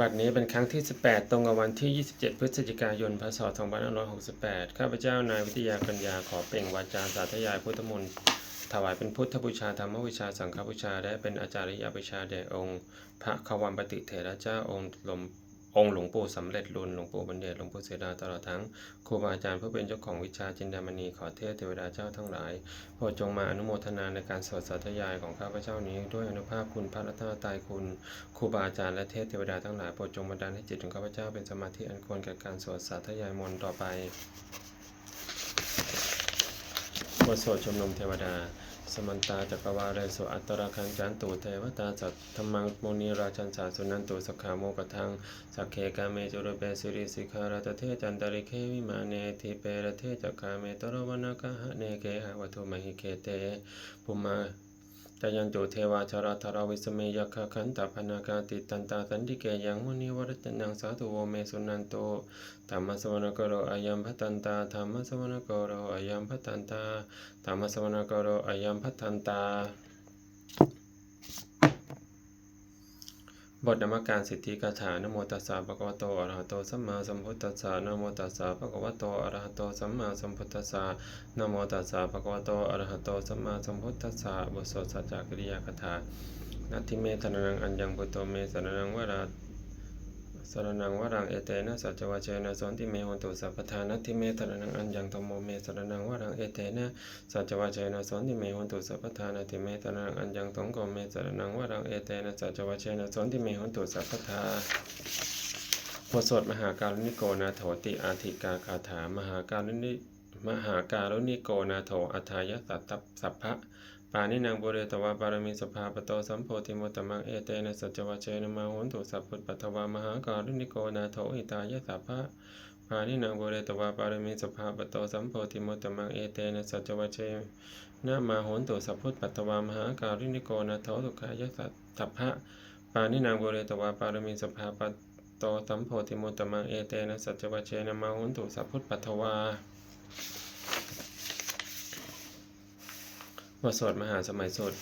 บัดนี้เป็นครั้งที่ 18 ตรงกับวันที่ 27 พฤศจิกายน พศ 2568 ข้าพเจ้านายวิทยาปัญญาขอเปล่งวาจาสาธยายพุทธมนต์ถวายเป็นพุทธบูชาธรรมบูชาสังฆบูชา และเป็นอาจาริยบูชาแด่องค์ พระขวันปฏิเถระเจ้าองค์ลม องค์หลวงปู่สำเร็จรุนหลวงปู่บัณฑิตหลวงปู่เสดาตลอดทั้งครูบาอาจารย์ผู้เป็นเจ้าของวิชาจินดามณีขอเทพเทวดาเจ้าทั้งหลายโปรดจงมาอนุโมทนาในการสวดสาธยายของข้าพเจ้านี้ ด้วยอนุภาพคุณพระรัตนตรัยคุณครูบาอาจารย์และเทพเทวดาทั้งหลายโปรดจงบันดาลให้จิตของข้าพเจ้าเป็นสมาธิอันควรแก่การสวดสาธยายมนต์ต่อไปบทสวดชมนมเทวดา สมันตาจักรวาเรสุอัตราคันจันตุเทวตาสัตธรรมังโมนีราชันสาสุนันตุสขาโมกทังสักเคกาเมจุรเปสิริสิขาราตเทจันตริเควิมาเนทิเปรเทจักขาเมตรวนกะหะเนเกหะวัตุมหิเคเตปุมา จายันตุเทวาชราธราวิสเมยคขันตพนากาติตันตาสันติเกยังมุนีวรตนังสาธุโวเมสุนันโตธรรมสวนกโรอายัมพัตันตาธรรมสวนกโรอายัมพัตันตาธรรมสวนกโรอายัมพัตันตา บทนมการสิทธิกถานโมตัสสะภะคะวะโตอะระหะโตสัมมาสัมพุทธัสสะนโมตัสสะภะคะวะโตอะระหะโตสัมมาสัมพุทธัสสะนโมตัสสะภะคะวะโตอะระหะโตสัมมาสัมพุทธัสสะบทสวดสัจจกิริยากถานัตถิเมธนังอัญญังพุทโตเมสรนังวรา สรนังวรังเอเตนะสัจจวัชเชนะสนติเมหนตุสัพพทานัตถิเมธนังอัญญังธมโมเมสรนังวรังเอเตนะสัจจวัชเชนะสนติเมหนตุสัพพทานัตถิเมธนังอัญญังธงโกเมสรนังวรังเอเตนะสัจจวัชเชนะสนติเมหนตุสัพพทาบทสวดมหาการุณิโกนาโถติอาธิกาคาถามหาการุณิมหาการุณิโกนาโถอัฏฐายสัตตสัพพะ ปานินางบุเรตวาปารมีสภาปโตสัมโพธิมุตตมังเอเตนะสัจวัเชนมาหุนตุสัพพุทปัทวามหาการุณิโกนาโถอิตายะสัพพะปานินางบุเรตวาปารมีสภาปโตสัมโพธิมุตตมังเอเตนะสัจวัเชนะมาหุนตุสัพพุทปัทวามหาการุณิโกนาโถสุขายะสัพพะปานินางบุเรตวาปารมีสภาปโตสัมโพธิมุตตมังเอเตนะสัจวัเชนะมาหุนตุสัพพุทธปัทวา บทสดมหาสมัยสุด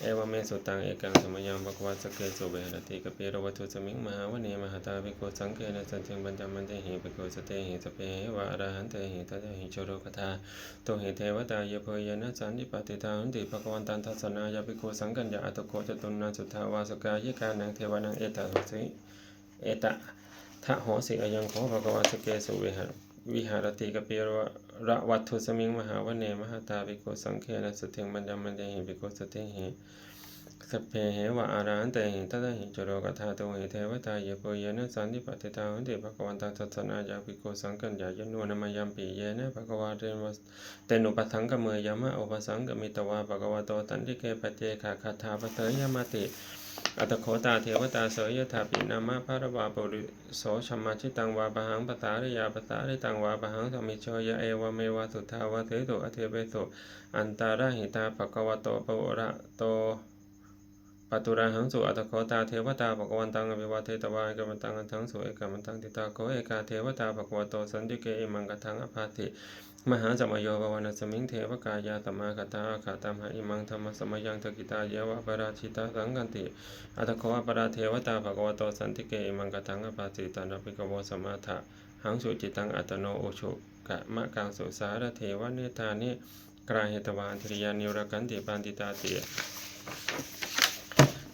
เอวเมสุตังเอกังสมยังภควาสเกสุเวหรติกเปรวัตุสมิงมหาวเนมหาตาภิกขุสังเกนะสันติบัญจมันเตหิภิกขุสเตหิสเปหิวะอรหันเตหิตัจหิโชโรกทาโตหิเทวตายะเพยนะสันติปฏิทาหุนติภควันตันทัสสนายาภิกขุสังกัญญาอัตโกจตุนนาสุทธาวาสกายกานังเทวานังเอตโหสิเอตะทะโหสิอยังขอภะควะสเกสุวิหารวิหารติกเปิระ ระวัตถุสมิงมหาวเนมหาตาภิโกสังเคนะสุเทงบัญญัมมันเดหิภิกขุสเตหิสเพเหวะอารันเตหิตตหิจโรกธาโตหิเทวตาเยโปเยนะสันติปฏิทาหุนติภะควันตัสสนายาภิโกสังกัญญายโนนมยัมปิเยนะภะควาเตมะเตนุปสังกเมยามะอุปสังกมิตวาภะควะโตตันติเกปเจขะคาถาปเตยมาติ อัตโขตาเทวตาเสยยถาปินามาภารวาปุริโสชมาชิตังวาปะหังปตาริยาปตาริตังวาปะหังสมิโชยะเอวเมวะสุทาวะเทโตอเทเปโตอันตาราหิตาภควโตปวระโตปตุระหังสุอัตโขตาเทวตาภควันตังอภิวาเทตวาเกมันตังอันทังสุเอกมันตังติตาโคเอกาเทวตาภควโตสันติเกอิมังกทังอภาติ มหาสมโยภวนสมิงเทวกายาตมาคตาอาตามหาอิมังธรรมสมยังตกิตาเยวะปราชิตาสังกันติอัตโควปราเทวตาภควโตสันติเกอิมังกตังอภาสิตานาภิกโวสมาถะหังสุจิตังอัตโนโอชุกะมะกังสุสารเทวเนธานิกราเหตวานทริยานิรกันติปันติตาติ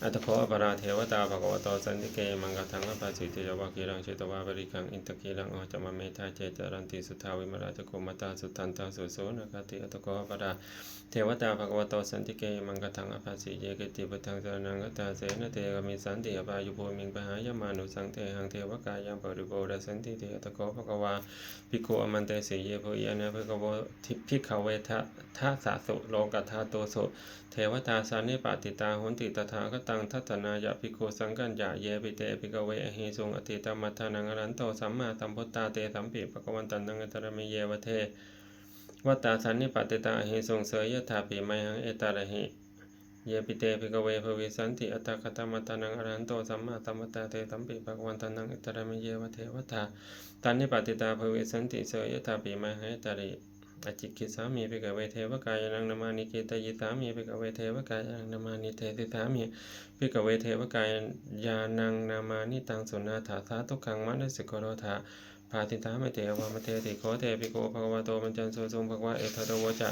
อัตโคอปราเทวตาภะควะโตสันติเกมังกทังอภาสิติยวะกีรังเชตวาบริคังอินตะกีรังอจมเมธาเจจรันติสุทธาวิมราชโกมตาสุทันตาสุโสนกติอัตโคอปราเทวตาภะควะโตสันติเกมังกทังอภาสิเยเกติปุถังสรนังกตาเสนเตกมิสันติอภายุโภมิงปหายมานุสังเทหังเทวกายังปริโภรสันติเตอัตโคภะควาภิกขุอมันเตสีเยโพยานะภะคะวะทิภิกขเวทะทัสสะสุโลกัทธาโตสุเทวตาสานิปติตาหุนติตถาคตังทัตนายะภิกขุสังกัญญาเยปิเตภิกเวอหิสุงอติตมัทานังอรันโตสัมมาสัมพุทธาเตสัมปิปะกวันตันังอัตระเมเยวเทวัตตาสานิปติตาอหิสุงเสยยถาปิไมหังเอตาระหิเยปิเตภิกเวภวิสันติอัตตคตมัทานังอรันโตสัมมาสัมพุทธาเตสัมปิปะกวันตันังอัตระเมเยวเทวัตตาตานิปติตาภวิสันติเสยยถาปิไมหังเอตาระหิ อจิกิสามีภิกขเวเทวกายนังนามานิเกตยิสามีภิกขเวเทวกายนังนามานิเทติสามีภิกขเวเทวกายยานังนามานิตังสุนาถาสาทุกังมันะสิกโกโรธาภาติตามเตวามเทติโคเทปิโกภควะโตมัญจันโสสุงภควะเอทะโตวจะ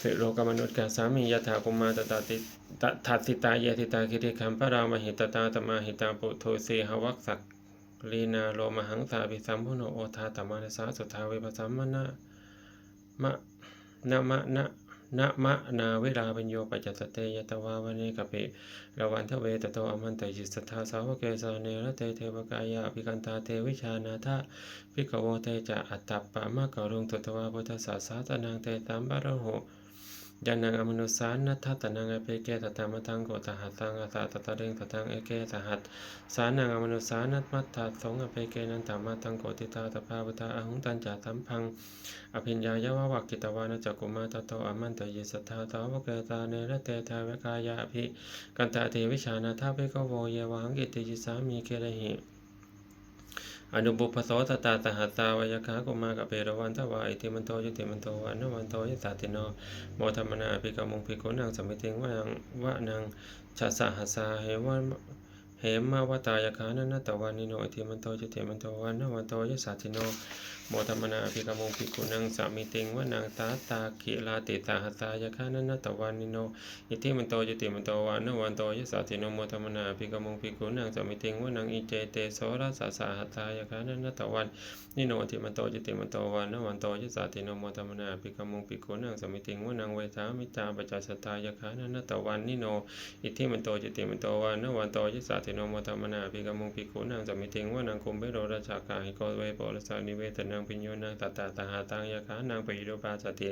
สิโลกมนุษย์กาสามียถากุมาตตาติตทัสสิตายติตาคิริคัมพระรามหิตตาตมาหิตาปุโทเสหวักสัก ลีนาโลมหังสาภิสัมพุโนโอทาตมานสาสุทาเวปสัมมนะมะนะมะนะนะมะนาเวลาปัญโยปัจจตเตยตวาวเนกเประวันทเวตโตอมันตยิสทธาสาวเกสาเนระเตเทวกายะอภิกันตาเทวิชานาทะภิกขโวเตจะอัตตปะมะกะรุงตุตวาพุทธสาสาตนังเตตัมบะรโห ยานังอมนุสานัทธตนังอเปเกตตามะทังโกตหัตตังอาสาตตะเรงตตังเอเกสหัตสานังอมนุสานัตมัตถาสงอเปเกนันตามาตังโกติตาตภาวุตาอหุงตันจาสัมพังอภิญญายาววักกิตวานจักกุมาตโตอมันตยิสัทธาตาวเกตาเนระเตทาวกายาภิกันตาเทวิชานาทาเปกโวเยวหังกิติจิสามีเกเรหิ อนุบุพโสตตาสหัสตาวยคากุมากะเปรวันทวาอิติมันโตยุติมันโตวันนวันโตยสาติโนโมธรรมนาภิกมุงภิกขุนังสมิติงวะนังวะนังชาสหัสสาเหวันเหมมาวตายคานันนตวันนิโนอิติมันโตยุติมันโตวันนวันโตยสาติโน โมธรรมนาภิกมุงภิกขุนังสามิติงวะนังตาตาคิลาติตาหัสายคานันนตวันนิโนอิติมันโตยุติมันโตวานวันโตยสาติโนโมธรรมนาภิกมุงภิกขุนังสามิติงวนังอิเจเตโสรัสสะสาหัตายคานันตวันนิโนติมันโตยุติมันโตวานวันโตยสาติโนโมธรรมนาภิกมุงภิกขุนังสามิติงวนังเวทามิตาปัจัสสตายคานันตวันนิโนอิติมันโตยุติมันโตวานวันโตยสาติโนโมธรรมนาภิกมุงภิกขุนังสามิติงวนังคุมเบโรราชากาหิโกเวโปรสานิเวทนังปิญโยนังตตาตาหาตังยคานังปิโรปาสติ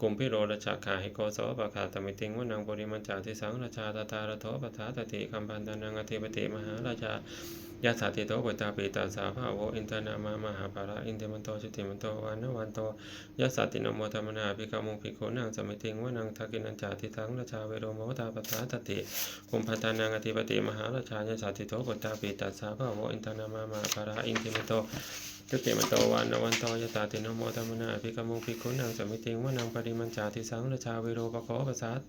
กุมพิโรราชาขาหิโกโสปะขาตมิติงวนังปุริมัญจาทิสังราชาตตาระโทปทาตติคัมพันตนังอธิปติมหาราชายาสาติโตปตาปิตาสาภาโวอินทนามามหาภาระอินเทมันโตจุติมันโตวันนวันโตยาสาตินโมธรรมนาภิกามุงภิกขนังสมิติงวนังทักินัญจาทิสังราชาเวโรโมตาปทาตติกุมพันตนังอธิปติมหาราชายาสาติโตปุตตาปิตาสาภาโวอินทนามามหาภาระอินเทมันโต จุติมันโตวันนวันโตยตาติโนโมธรรมนาภิกมุภิกขุนังสมิติงวนังปริมัญจาทิสังราชาเวโรปโคปสัส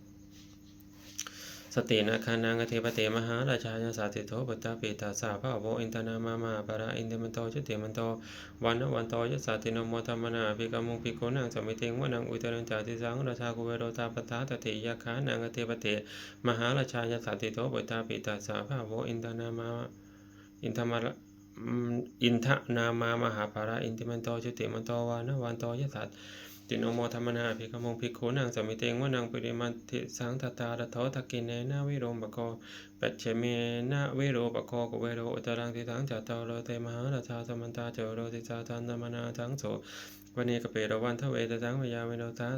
สตินาคานังอธิปติมหาราชายาสาติโตปุตาปิตาสาภาโวอินทนามามาปาราอินเดมันโตจุติมันโตวันนวันโตยสาติโนโมธรรมนาภิกมุภิกขุนังสมิติงวนังอุตรัญจาทิสังราชากุเวโรตาปทาตติยาคานังอธิปติมหาราชายาสาติโตปุตาปิตาสาภาโวอินทนามาอินทมา อินทะนามามหาภาระอินติมันโตจุติมันโตวานวันโตยสัตติโนโมธรรมนาภิกขมงภิกขุนังสมิเตงวานังปริมันติสังทตาระโทตะกินเนนะวิโรมปโกปัจเจเมนะวิโรปโกกุเวโรอุตรังติทังจัตตโรเตมหาราชาสมันตาเจโรติสาทันตมนาทังโสวันนี้กเปรวันทเวตทังวยาเวโนทา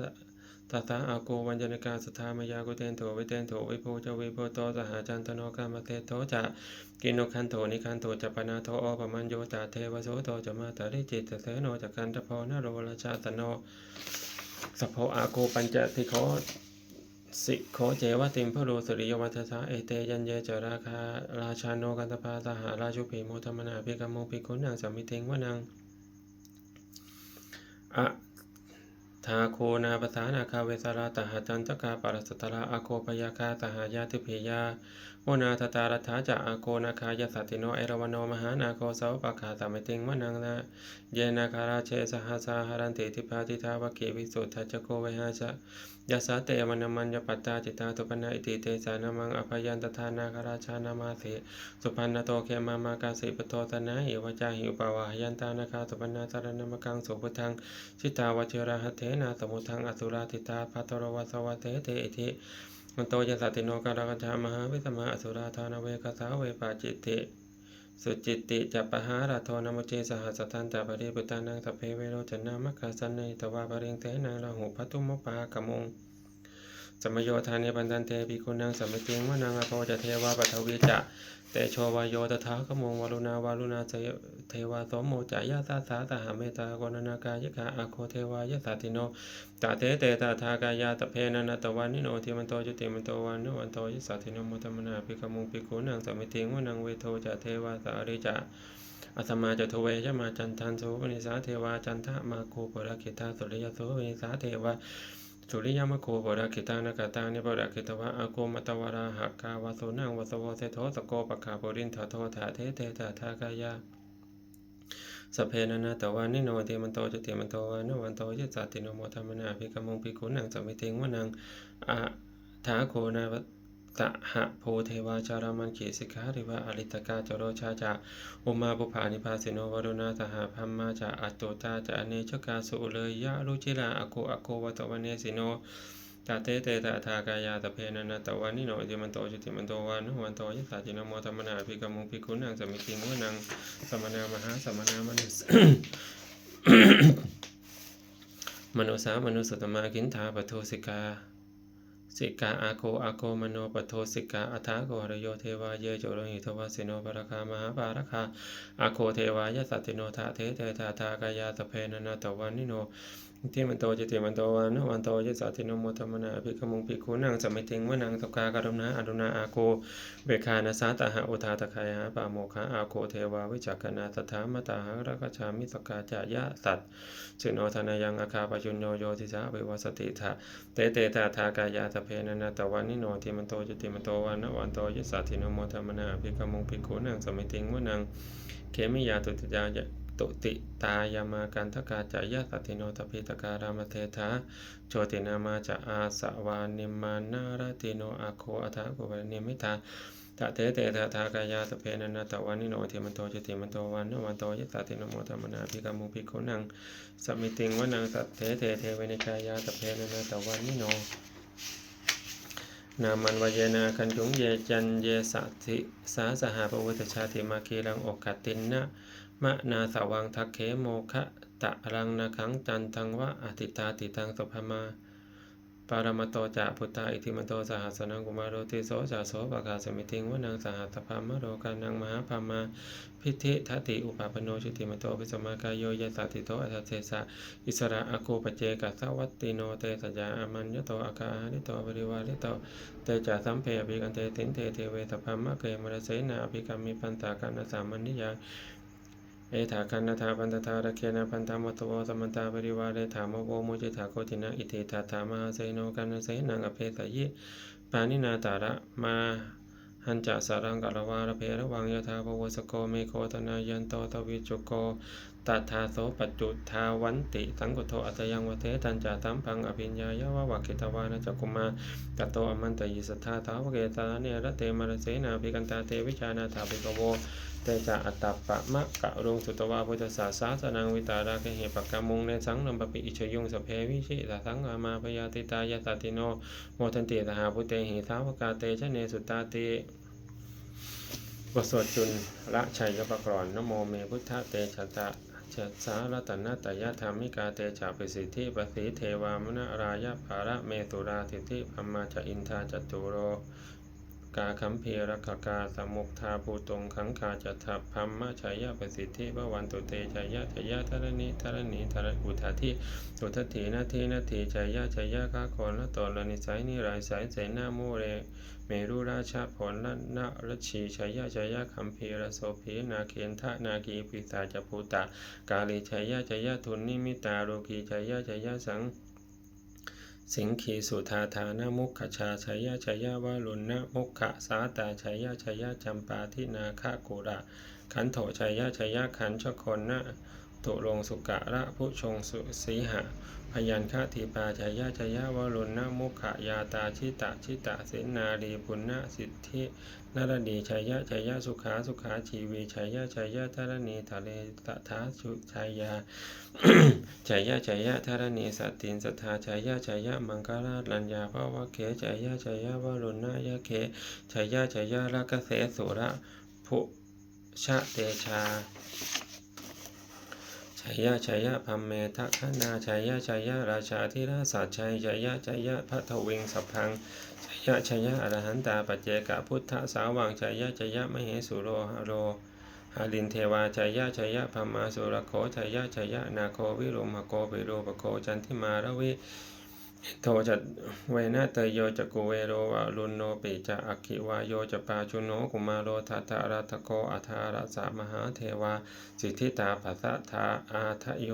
ตถาอาโกวัญจนกาสทามายากุเตนโถวิเตนโถวิโพจวิโพโตสหาจันตโนกามเตโตจะกินโนคันโถนิคันโถจะปนาโทอปมัญโยตาเทวโสโตจะมาตาริจิตเสโนจักันตะพอนโรราชาตโนสโพอาโกปัญจติโคสิโคเจวติมพโรสุริยวัฏสาเอเตยันเยจราคาราชาโนกันตปาสหาราชุปีโมธรรมนาภิกขโมภิกุนังสมิเทงวนังอะ ทาโคนาภาษานาคาเวสาราตหาจันตกาปารสตระอาโคปยาคาตหายาติเพยา โมนาทตารัฐาจะอาโคนาคายสัติโนเอราวันโนมหานาโคเสาวปะขาตามติงวนังนะเยนาคาราเชสหสาหารันติทิพาติทาวะเกวิสุทธัจโกเวหาชะยาสาเตมนามัญญปัตตาจิตาตุปนาอิติเตสานามังอภยันตทานาคาราชานามาเสสุพันนโตเคมามากาสิปโตตนะหิวจาหิวปาวายันตานาคาตุปนาสารนมกังสุพุทังชิตาวเชระหะเทนาสมุทังอสุราติตาภัตโรวัสวะเตเตอิทิ มันโตยัสสติโนการกัญชามหาวิสมาอสุราธานเวกสาเวปาจิตติสุจิตติจัปะหาราโทนมเจสหัสตันตาปริปุตานังสเพเวโรจนามัคคาสันในตวาปริงเทนังราหุพัตุมปากมงสมโยธานิบันตันเทปิคุณังสมมิติงวนังอโปจะเทวาปัทวีจะ เตโชวายโยตถาคมงวารุณาวารุณาเทวาสมโมจายาสาสาตหาเมตากรณากายกาอาโคเทวายสัตติโนตาเตเตตาทากายาตเพนันตวันนิโนทิมันโตจุติมันโตวันนวันโตยสัติโนมุตมนาภิกขมุงภิกขุนังสัมมิติงวนังเวโทจะเทวาสาริจะอัสมาจตเวยมาจันทันโสปนิสาเทวาจันทะมาโคปรคิตาสุริยโสปนิสาเทวา สุริยมโคบรคิตานกตานิบรคิตวะอาโกมตวราหักาวาโสนังวสวเสโทสโกปะคาบรินทโทถาเทเตถากายาสเพนันตวานิโนติมันโตจติมันโตวานวันโตยะสัตติโนโมธรรมนาภิกมงภิกขุนังสมิเทงวนังอะถาโคนาวั ตะหะโพเทวาจารามันเขีสิกขาริวะอริตกาจโรชาจาอุมาบุภานิพาสิโนวรุณาสหพัมมาจาอัตโตตาจาอเนชกาสุเลยยะรุจิราอโกอโกวัตวันเนสิโนตาเตเตตาทากายาตะเพนันตะวานิโนติมันโตจุติมันโตวานุวันโตยิสาจินโมธรรมนาภิกมุงภิกขุนังสมิติงวนังสมนามหาสมนามนุสมโนสามนุสตมากินธาปโทสิกา สิกาอาโคอาโคมโนปโทสิกาอัฏฐาโกหรโยเทวาเยโจโรหิทวาสิโนปรคามหาปารคาอาโคเทวายสัตติโนทาเทเทธาทากายาตเพนนาตวานิโน ทมันโตจิติมันโตวานวันโตยิสาตินโมธรรมนาภิกขมุงภิกขุนังสมิติงวนังสกากรุณาอดุณาอาโกเบคานาสาตหะอุทาตคายหาปาโมคะอาโคเทวาวิจักนาสถามตาหะรักชามิสกาจายะสัตสิโนธนายังอาคาปยุญโยโยติสาวิวัสติถะเตเตตาทากายาตเพนันตวานิโนเทมันโตจิติมันโตวานวันโตยิสาตินโมธรรมนาภิกขมุงภิกขุนังสมิติงวนังเขมิยาตุติยายะ ตุติตายามากันทกาจายะสติโนตปิตการามเทธาโชตินามาจะอาสวานิมานารติโนอาโคอัฏฐกุปนิมิตาตะเตเตตะทากายาตเพนันตวานิโนเทมันโตจติมันโตวันโนวันโตยะสัตติโนโมธรรมนาภิกามุภิกขุนังสมิติงวนังสัตเตเตเทเวนิกายาตเพนันตวานิโนนามันวเยนาคันยุงเยจันเยสัติสาสหาปวุตชาติมาคีรังอกกัตตินนะ มะนาสวังทักเขโมคะตะรังนาขังจันทังวะอติตาติตังสุภมาปารมตโตจะพุทธาอิทิมโตสหัสนังกุมารโรติโสจะโสปะกาสมิติงวนังสหัตถพามโรกานังมหาพามาพิธิทัติอุปาปโนชุติมโตภิสมากายโยยสัตติโตอัตเทสะอิสระอากูปเจกัสสวัตติโนเตสัจจาอามันยโตอาคาหาริโตปริวาริโตเตจาสัมเพอภิกันเตตินเตเทเวสพามะเกมรเสนาอภิกรรมิปันตากันสามัญนิยา เอถาคันนาปันตถาระเคนะพันธามัตโวสมันตาปริวาเรถามโวโมจิถาโคตินะอิเทถาธามหาเสโนกันเสนังอเพสยิ ปานินาตาระมาหันจะสารังกัลวาระเพระวังยะถาปวสโกเมโคตนายันโตตวิจุโก ตัทาโสปัจจุทาวันติ สังกุโทอัตยังวเทตันจาตัมพังอภิญญายาวะวะกิตวานะจักุมากัตโตอมันตยิสัทธาทาวเกตาเนระเตมารเสนาภิกันตาเตวิชานาถาภิกโวเตจาอัตตปะมะกะรุงสุตวาพุทธศาสาสนังวิตาราเคเหปกกามุงในสังนมปปิอิชยุงสเพวิชิตาสังอามาพยาติตายาตติโนโมทันติตหาพุเตหิสาวกาเตชะเนสุตตาติบทสวดจุลละชัยยปกรณ์นโมเมพุทธเตชะตะ จัสสารัตนาตยธรรมิกาเตชะปิสิทธิปสีเทวามนรายะภาระเมตุราสิทิพัมมาจะอินทาจตุโร กาคัมเพรกกาสมุกทาภูตงขังคาจัตถพัมมะชัยยะประสิทธิบวันตุเตชัยยะชัยยะธรณิธรณีธรอุทาทิอุทถีนาทีนาทีชัยยะชัยยะข้าคอนละตอนละนิสัยนิรายสายเสนาโมเรเมรุราชาผลละนะรชีชัยยะชัยยะคัมภีรโสภีนาเคนทะนาคีปิสาจภูตากาลีชัยยะชัยยะทุนนิมิตาโรกีชัยยะชัยยะสัง สิงคีสุธาธานมุขชาชัยยะชัยยะวาลุณนะมุขะสาตาชัยยะชัยยะจำปาทินาคากุระขันโถชัยยะชัยยะขันชคนนะตุลงสุกะระผู้ชงสุสีหะ พยัญคทีปาชัยยะชัยยะวาลุณนะมุขยาตาชิตะชิตะสินนารีปุณณสิทธินรดีชัยยะชัยยะสุขาสุขาชีวีชัยยะชัยยะธรณีทะเลตถาชุชัยยาชัยยะชัยยะธรณีสัตตินสัทธาชัยยะชัยยะมังคลาลัญญาภวะเขชัยยะชัยยะวรุณายะเขชัยยะชัยยะรักเสสุระภุชะเตชา ชัยยะชัยยะพัมเมทะคนาชัยยะชัยยะราชาธิราชสัจชัยชัยยะชัยยะพระทวิงสัพพังชัยยะชัยยะอรหันตาปัจเจกะพุทธสาวังชัยยะชัยยะมเหสุโรหโรหาลินเทวาชัยยะชัยยะพัมมาสุรโคชัยยะชัยยะนาโควิโรมโกวิรูปโคจันทิมาระวิ โทจะเวนะเตโยจะกุเวโรวะรุนโนปิจะอักขิวาโยจะปาชุโนกุมารโรทัตตะรัตโกอัทารัสสะมหาเทวา สิทธิตาภัสสะทาอาทะโย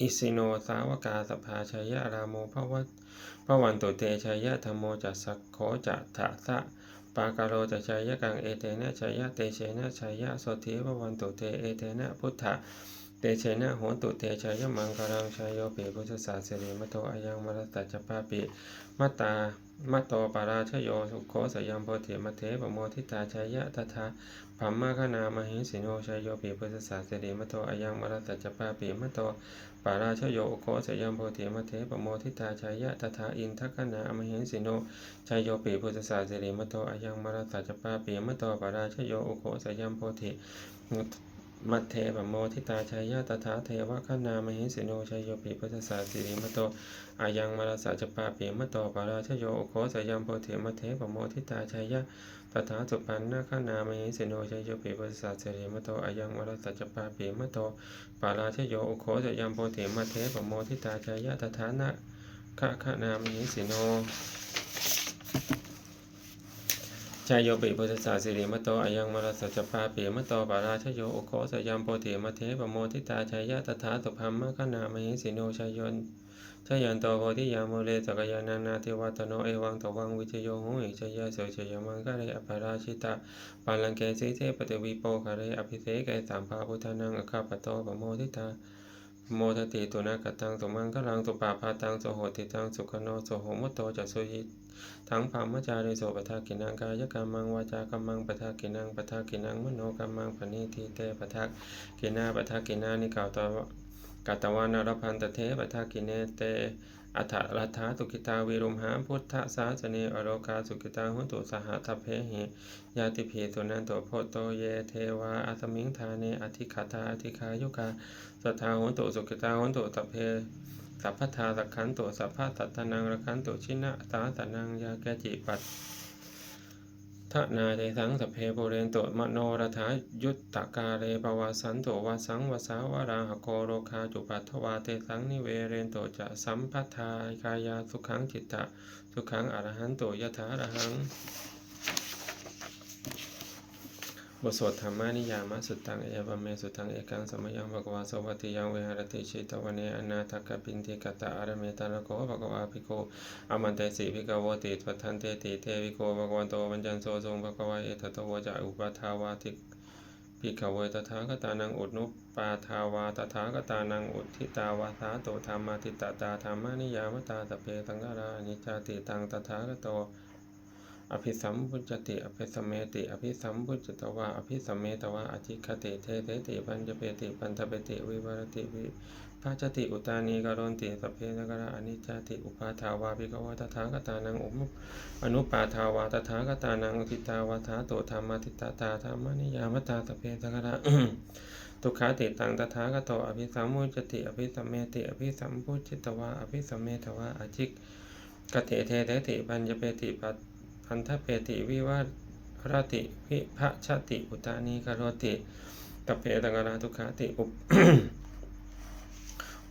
อิสิโนสาวกาสภาชยรามโมภวะวันตุเตชยธรรมโมจะสักโขจะทะสะปากาโรจะชยกังเอเตนะชยเตเชนะชยโสธีภวันตุเตเอเตนะพุทธะ เตเชนะโหตุเตชยมังคลังชายโยเปพุทธศาสริมโตอายังมรตัจจปาปิมัตตามัตโตปาราชโยสุโคสยามโพธิมเทปโมทิตาชายะตถาพัมมาคณามหิสิโนชายโยปิพุทธศาสริมโตอายังมรตัจจปาปิมัตโตปาราชโยโคสยามโพธิมเทปโมทิตาชายะตถาอินทคณามหิสิโนชายโยปิพุทธศาสริมโตอายังมรตัจจปาปิมัตโตปาราชโยโคสยามโพธิ มัทเทปโมทิตาชายาตถาเทวะขนามหิสิโนชัยโยปิพุทธศาสิริมโตอายังมาราสาจปาปิมโตปาราชโยโอโคสยัมโพเทมัทเทปโมทิตาชายาตถาสุปันนาขนามหิสิโนชัยโยปิพุทธศาสิริมโตอายังมาราสาจปาปิมโตปาราชโยโอโคสยัมโพเทมัทเทปโมทิตาชายาตถานะขะขนามหิสิโน ชายโยปิพุทธศาสิริมโตอายังมรสสจปาปิมโตปาราชโยโอโคสยัมโพธิมเทปโมทิตาชายะตถาสุพัมมะขนามหิสิโนชายนชายันโตโพธิยามโมเลสกยานานาทิวัตโนเอวังตวังวิจโยโหหิชยะโสชยมังคะเรอภราชิตาปาลังเกสิเทปติวิโปคะเรอภิเสกสามภาพุทธานังอคาปโตปโมทิตาโมทติตุนากตังสุมังคลังสุปาพาตังโสโหติตังสุขโนโสโหมุตโตจัสุยิ ทั้งพามจาริโสปทากินังกายกรรมังวาจากรรมังปทากินังปทากินังมโนกรรมังปณิทิเตปทากินาปทากินานิกาวตวกัตวานารพันตเทปทากิเนเตอัฏฐรัฐาสุกิตาวิรุมหาพุทธสาสเนอโรกาสุกิตาหุนตุสหทัพเพหิยาติเพตุนันโตโพโตเยเทวาอัสมิงทาเนอธิคาตาอธิคายุกาสทาหนตุสุกิตาหนตุตัพเพ สัพพทาสักขันตุสัพพะตัตนังระขันตุชินะตาตนังยาแกจิปัตทนาเตสังสเพโบเรนตุมโนรถายุตตกาเรปวาสันตุวาสังวสาวราหโกโรคาจุปัทวาเตสังนิเวเรนตุจะสัมพัทธากายาสุขังจิตตะสุขังอรหันตุยถารหัง บทสวดธรรมานิยามะสุตตังเอวเมสุตังเอกังสมยังภะกวาสวัติยังเวหรติชิตวเนอนาถกปินติกตะอารเมตาลโกภะกวาภิโกอมันเตสิภิกขวติทวัทันเตติเตวิโกภะกวันโตวัญจันโซทรงภะกวาเอตตโวจะอุปาทาวาติภิกขเวตถาคตานังอุดนุปาทาวาตถาคตานังอุทิตาวาสาโตธรรมาทิตตาธรรมานิยามตาสเพสังฆารานิจจติตังตถาคโต อภิสัมพุจติอภิสัมเมติอภิสัมพุจตวาอภิสัมเมตวาอธิคติเทเทติปัญจเปติปันทเปติวิวรติวิภาจติอุตานีกรณติสเพนกระอนิจจติอุปาทาวาภิกวาตถาคตานังอุมอนุปาทาวาตถาคตานังทิตาวาทาโตธรรมทิตาตาธรรมนิยามตาสเพนกระทุกขาติตังตถาคโตอภิสัมมุจติอภิสัมเมติอภิสัมพุจิตวาอภิสัมเมตวาอจิกกติเทเทติปัญจเปติปัต พันธเปติวิวารติ วิภะชติ อุตานีกโรติตเพตังกราทุกขาติอุป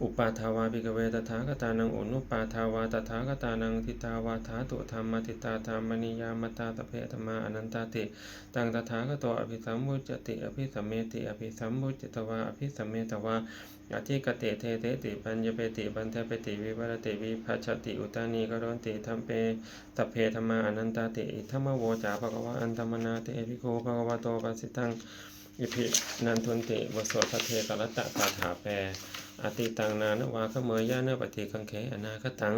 อุปาทาวาภิกเวตถาคตานังอนุปาทาวาตถาคตานังทิตาวาทาตุธรรมทิตาธรรมนิยามตาตเพธรรมาอนันตติตังตถาคโตอภิสัมมุจติอภิสัมเมติอภิสัมมุจตวาอภิสัมเมตวาอธิกเตเทเทติปัญญเปติปันเทเปติวิวรติวิภัชติอุตานีกรณติธรรมเปสัพเพธรรมาอนันตติอิธรรมโวจาภควะอันธรรมนาเตภิโคภควะโตปัสสิตัง อิภินันทุนติวสวดพระเทกรัตตะคาถาแปรอติตังนานวาขเมยยะเนปฏิคังเขอนาคตัง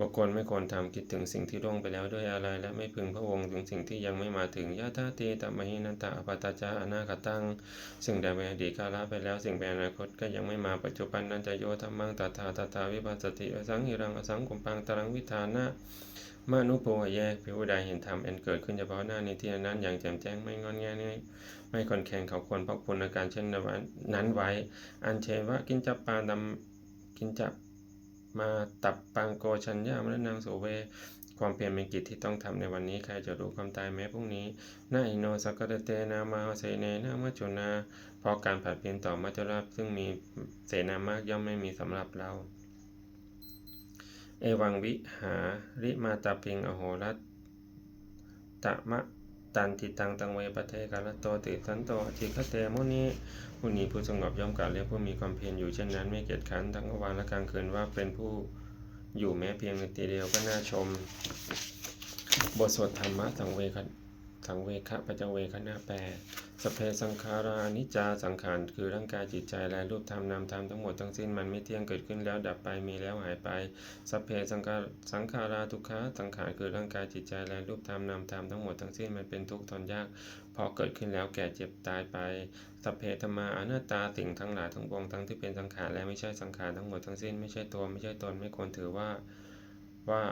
บุคคลไม่ควรทำคิดถึงสิ่งที่ล่วงไปแล้วด้วยอะไร และไม่พึงพระวงค์ถึงสิ่งที่ยังไม่มาถึงยะธาเตตมหินันตะอปตาจาอนาคตังสิ่งใดในอดีตกาลไปแล้วสิ่งในอนาคตก็ยังไม่มาปัจจุบันนั้นจะโยธรรมังตถาตถาวิปัสสติอสังหิรังอสังกุมปังตรังวิธานะ มานุโปะแยผิวใดเห็นธรรมอันเกิดขึ้นเฉพาะหน้าในที่นั้นอย่างแจ่มแจ้งไม่งอนแงไม่ไม่คอนแข่งเขาควรพักพุนอาการเช่นนั้นไว้ อันเชวะกินจับปาดำกินจับมาตับปังโกชัญญามรนางโสเว ความเพียรเป็นกิจที่ต้องทำในวันนี้ใครจะรู้ความตายแม้พรุ่งนี้นาอิโนสักกะเตนามาเสเนนามัจจุนาเพราะการผัดเปลี่ยนต่อมัจจุราชซึ่งมีเสนามากย่อมไม่มีสำหรับเรา เอวังวิหาริมาตาปิงอโหรัตตะมะตันติตังตังเวปเทกาลโตติสันโตจิคเตมุนีผู้นี้ผู้สงบย่อมกล่าวเรียกผู้มีความเพียรอยู่เช่นนั้นไม่เกียจขันทั้งกลางวันและกลางคืนว่าเป็นผู้อยู่แม้เพียงนาทีเดียวก็น่าชม บทสวดธรรมะสังเวค สังเวคะปัจจเวคณะแปลสเพสังขารานิจาสังขารคือร่างกายจิตใจและรูปธรรมนามธรรมทั้งหมดทั้งสิ้นมันไม่เที่ยงเกิดขึ้นแล้วดับไปมีแล้วหายไปสเพสังขาสังขาราทุกขาสังขารคือร่างกายจิตใจและรูปธรรมนามธรรมทั้งหมดทั้งสิ้นมันเป็นทุกข์ทนยากพราะเกิดขึ้นแล้วแก่เจ็บตายไปสพเพธรรมาอนัตตาสิ่งทั้งหลายทั้งปวงทั้งที่เป็นสังขารและไม่ใช่สังขารทั้งหมดทั้งสิ้นไม่ใช่ตัวไม่ใช่ตนไม่ควรถือว่าว่า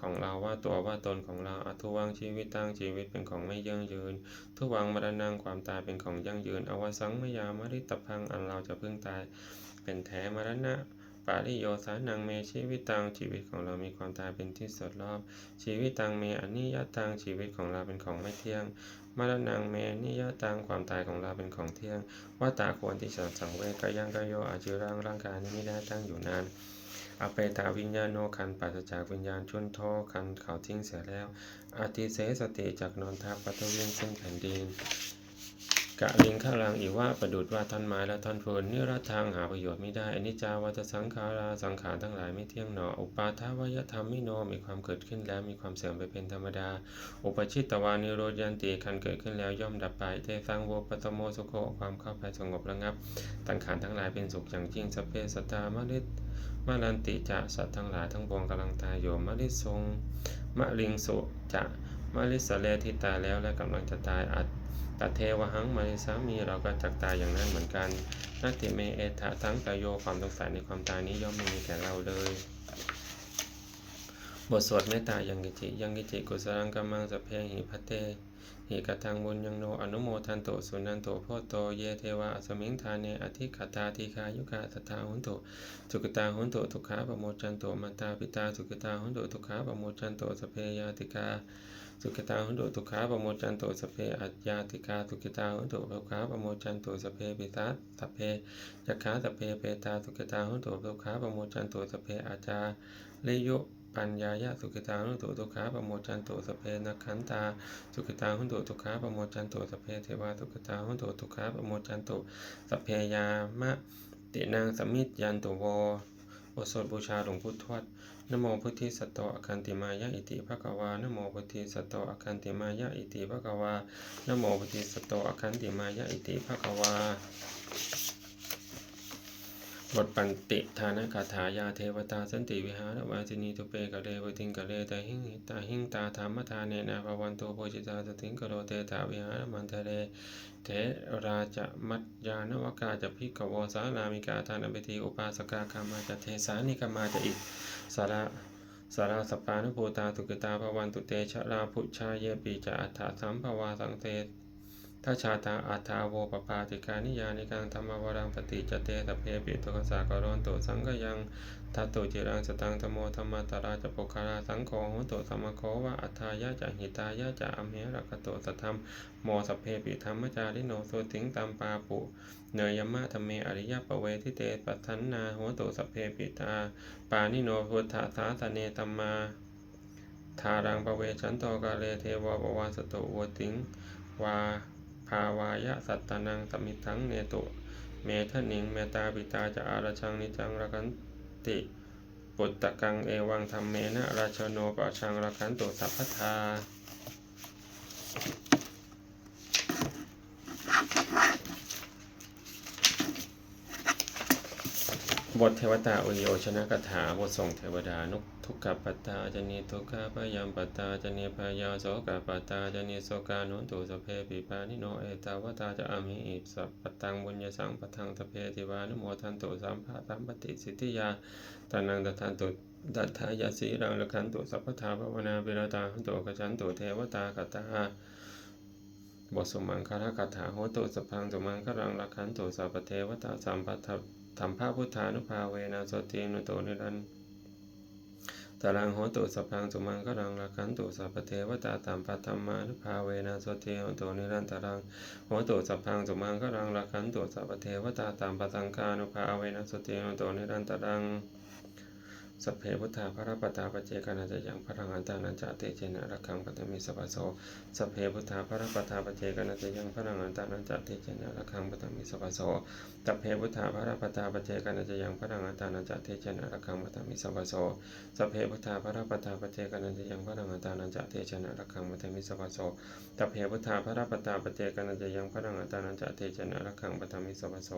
ของเราว่าตัวว่าตนของเราอทุวังชีวิตตั้งชีวิตเป็นของไม่ยั่งยืน ทุวังมรณงความตายเป็นของยั่งยืน อวสังมยามริตพังอันเราจะพึ่งตาย เป็นแท้มรณะปาริโยสานังเมชีวิตตังชีวิตของเรามีความตายเป็นที่สุดรอบ ชีวิตตังเมอนิยตังชีวิตของเราเป็นของไม่เที่ยงมรณงเมนิยตังความตายของเราเป็นของเที่ยงว่าตาควรที่จะสังเวกายังกายโยอาจิรังร่างกายนี้ไม่ได้ตั้งอยู่นาน อเปตาวิญญาโนคันปราศจากวิญญาณชุนโทคันเขาทิ้งเสียแล้วอาติเสสติจากนนทาปัตวินซึ่งแผ่นดินกะลิงข้ารังอีกว่าประดุดว่าท่อนไม้และท่อนฟืนนิรัทางหาประโยชน์ไม่ได้อนิจจาวัตสังขาราสังขารทั้งหลายไม่เที่ยงหนอ อุปาทวยธรรมไมิโนมีความเกิดขึ้นแล้วมีความเสื่อมไปเป็นธรรมดา อุปชิตตวานิโรยันติคันเกิดขึ้นแล้วย่อมดับไปเทสังโวปตโมสุโคความเข้าไปสงบระงับตังขารทั้งหลายเป็นสุขอย่างยิ่งสเพสตามฤทธ มาลันติจะสัตว์ทั้งหลายทั้งปวงกำลังตายอยู่มะลิทรงมะลิงสุจะมะลิสเลที่ตายแล้วและกำลังจะตายอัตตเทวหังมาลิสามีเราก็จักตายอย่างนั้นเหมือนกันนัตติเมเอทะทั้งกายโยความสงสัยในความตายนี้ย่อมไม่มีแก่เราเลยบทสวดเมตตายังกิจิยังกิจิกุสรังกัมมังสพเพหิพัตเต เหิกตังบุญยังโนอนุโมทันโตสุนันโตโพโตเยเทวะสมิงทานเนอธิคตาทีคายุกาตาหุนโตสุกตาหุนโตทุกขาปโมจันโตมาตาปิตาสุกตาหุนโตทุกขาปโมจันโตสเพยาติกาสุขตาหุนโตทุกขาปโมจันโตสเพอัจยาติกาสุขตาหุนโตทุกขาปโมจันโตสเพปิตาสเพยักขาสเพเปตาสุขตาหุนโตทุกขาปโมจันโตสเพอาจาเลโย ปัญญายะสุขตาหุนโตทุกขาปโมจันโตสเพนขันตาสุขตาหุนโตทุกขาปโมจันโตสเพเทวาสุขตาหุนโตทุกขาปโมจันโตสเพยามะตินางสมิตยันตโวบทสวดบูชาหลวงพุทธทวดนโมพุทธิสัตโตอคันติมายะอิติภะคะวานโมพุทธิสัตโตอคันติมายะอิติภะคะวานโมพุทธิสัตโตอคันติมายะอิติภะคะวา บทปันติทานคาถายาเทวตาสันติวิหารวาสินีตุเปกะเลวติงกะเลตาหิงตาหิงตาธรรมทานเนนาภวันโตโพจิตาสติงกะโลเตถาวิหารมันเทเรเทราจะมัจยานวกาจะพิกวสารามิกาทานอเปทีอุปาสกาคามาจะเทสานิกามาจะอิสาระสาราสปานุภูตาตุกตาภวันตุเตชะราพุชาเยปีจะอัฏฐสัมภวาสังเต ถ้าชาตาอัฏฐาโวปปาติกานิยานิกังธรรมวรังปฏิจเตสเพปิตุกสากรอนโตสังกยังทัตโตจิรังสตังธโมธรรมตราจะปกคาราสังโฆโหโตสัมมโควะอัฏฐายะจะหิตายะจะอเหระกะโตสัทธัมโมสเพปิธรรมจาริโนโสติงตัมปาปุเนยมะธรรมเมอริยปเวทิเตปัฏฐันนาโหโตสเพปิตา ปานิโนพุทธาสาสเนตัมมาทารังปเวชันโตกาเลเทวะปวาสตอวติงวา ภาวายะสัตตนังสมิทังเนตุเมทนิงเมตาปิตาจะอารชังนิจังรักันติปุตตะกังเอวังธรรมเมนะราชโนปะชังรักันตุสัพพทา บทเทวตาอุโยชนะกถาบทส่งเทวดานุทุกขปัตตาจนีทุกขพยามปัตตาจนีพยาโสกปัตตาจนีโสกานุนตุสเพปิปานิโนเอตาวตาจะอามิอิสัพปตังบุญญสังปทังสเพติวานุโมทันตุสัมภะสัมปติสิทธิยาตานังตทันตุดัตถายาสีรังละขันตุสัพพทาภวนาเวรตาหันตุกจันตุเทวตากตาบทสมังคารคาถาโหตุสพังสมังครังรักขันตุสัพพเทวตาสัมปัท ธรรมภาพุทธานุภาเวนะโสตินุโตนิรันตารังโหตุสพังสมังกรังรักขันตุสัพพเทวตาตามปัตธรรมานุภาเวนะโสตินุโตนิรันตารังโหตุสพังสมังกรังรักขันตุสัพพเทวตาตามปตังคานุภาเวนะโสตินุโตนิรันตารัง สัพเพพุทธาพระปตาปเจกนาจะยังพระหันตานันจะเตเจนะระคังปตมิสัพพโสสัพเพพุทธาพระปตาปเจกนาจะยังพระหันตานันจะเตเจนะระคังปตมิสัพพโสสัพเพพุทธาพระปตาปเจกนาจะยังพระหันตานันจะเตเจนะระคังปตมิสัพพโสสัพเพพุทธาพระปตาปเจกนาจะยังพระหันตานันจะเตเจนะระคังปตมิสัพพโสสัพเพพุทธาพระปตาปเจกนาจะยังพระหันตานันจะเตเจนะระคังปตมิสัพพโส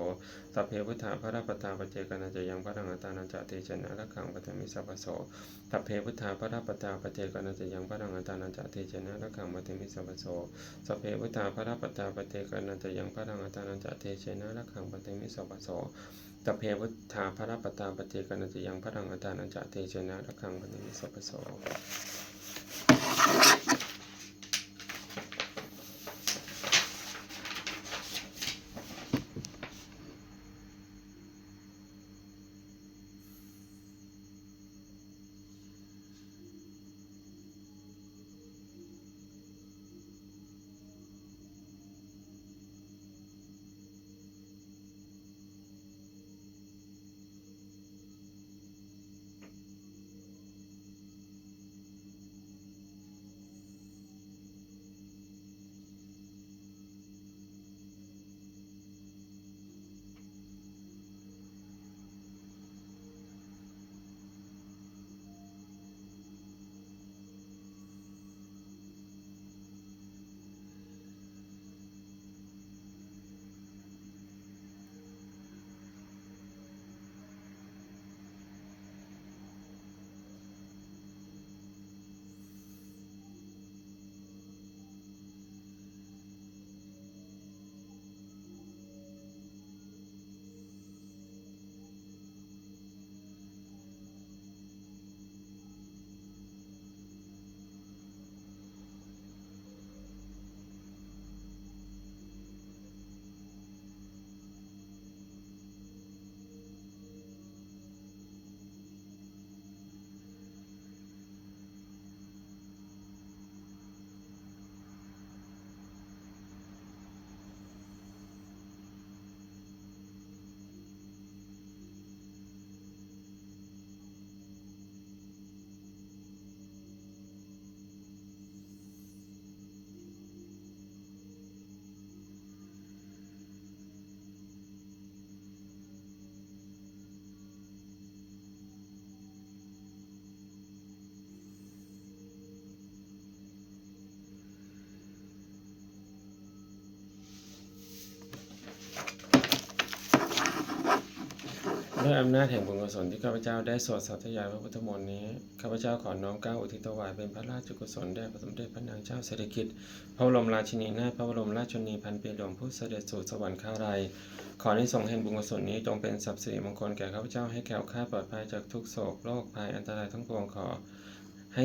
สัพเพพุทธาพระปตาปเจกนันจะยังพระรังอัตานันจะเตเจนะระคังปฐมิสัพโสสัพเพพุทธาพระราปตาปเจกนันจะยังพระรังอัตานันจะเตจนะระขังมติมิสัพโสสัพเพพุทธาพระราปตาปเจกนันจะยังพระรังอัตานันจะเตจนะระขังมติมิสัพโสสัพเพพุทธาพระราปตาปเจกนันจะยังพระรังอัตานันจะเตจนะระขังมติมิสัพโส ด้วยอำนาจแห่งบุญกุศลที่ข้าพเจ้าได้สวดสัตยายพระพุทธมนต์นี้ ข้าพเจ้าขอน้อมเกล้าอุทิศถวายเป็นพระราชกุศลแด่พระสมเด็จพระนางเจ้าสิริกิติ์พระบรมราชินีนาถพระบรมราชชนีพันปีหลวงผู้เสด็จสู่สวรรคาลัยขอในสงแห่งบุญกุศลนี้จงเป็นสัพสิริมงคลแก่ข้าพเจ้าให้แคล้วคลาปลอดภัยจากทุกโศกโรคภัยอันตรายทั้งปวงขอให้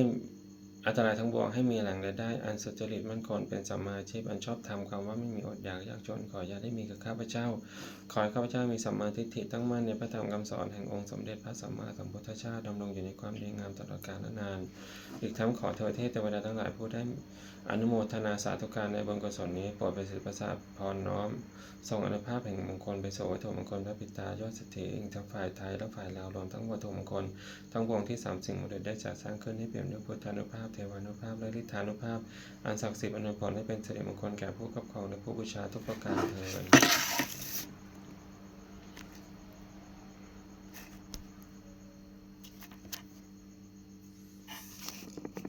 อันตรายทั้งปวงให้มีแหล่งรายได้ อันสุจริตมั่นคงเป็นสัมมาชีพอันชอบธรรมความว่าไม่มีอดอยากยากจนขออย่าได้มีกับข้าพเจ้า ขอให้ข้าพเจ้ามีสัมมาทิฏฐิตั้งมั่นในพระธรรมคำสอนแห่งองค์สมเด็จพระสัมมาสัมพุทธเจ้าดำรงอยู่ในความดีงามตลอดกาลนาน อีกทั้งขอเทวเทพเทวดาทั้งหลายผู้ได้อนุโมทนาสาธุการในบุญกุศลนี้โปรดปสิทประสาทพรน้อมส่งอนุภาพแห่งมงคลไปสู่วัตถุมงคลพระปิตายอดสถิอิงทั้งฝ่ายไทยและฝ่ายลาวรวมทั้งวัตถุมงคลทั้งวงที่สามสิ่งมรดได้จัดสร้างขึ้นให้เปี่ยมด้วยพุทธานุภาพเทวานุภาพ และฤทธานุภาพ อันศักดิ์สิทธิ์อันเป็นผลให้เป็นสิริมงคลแก่ผู้ครอบครองและผู้บูชาทุกประการเทอญ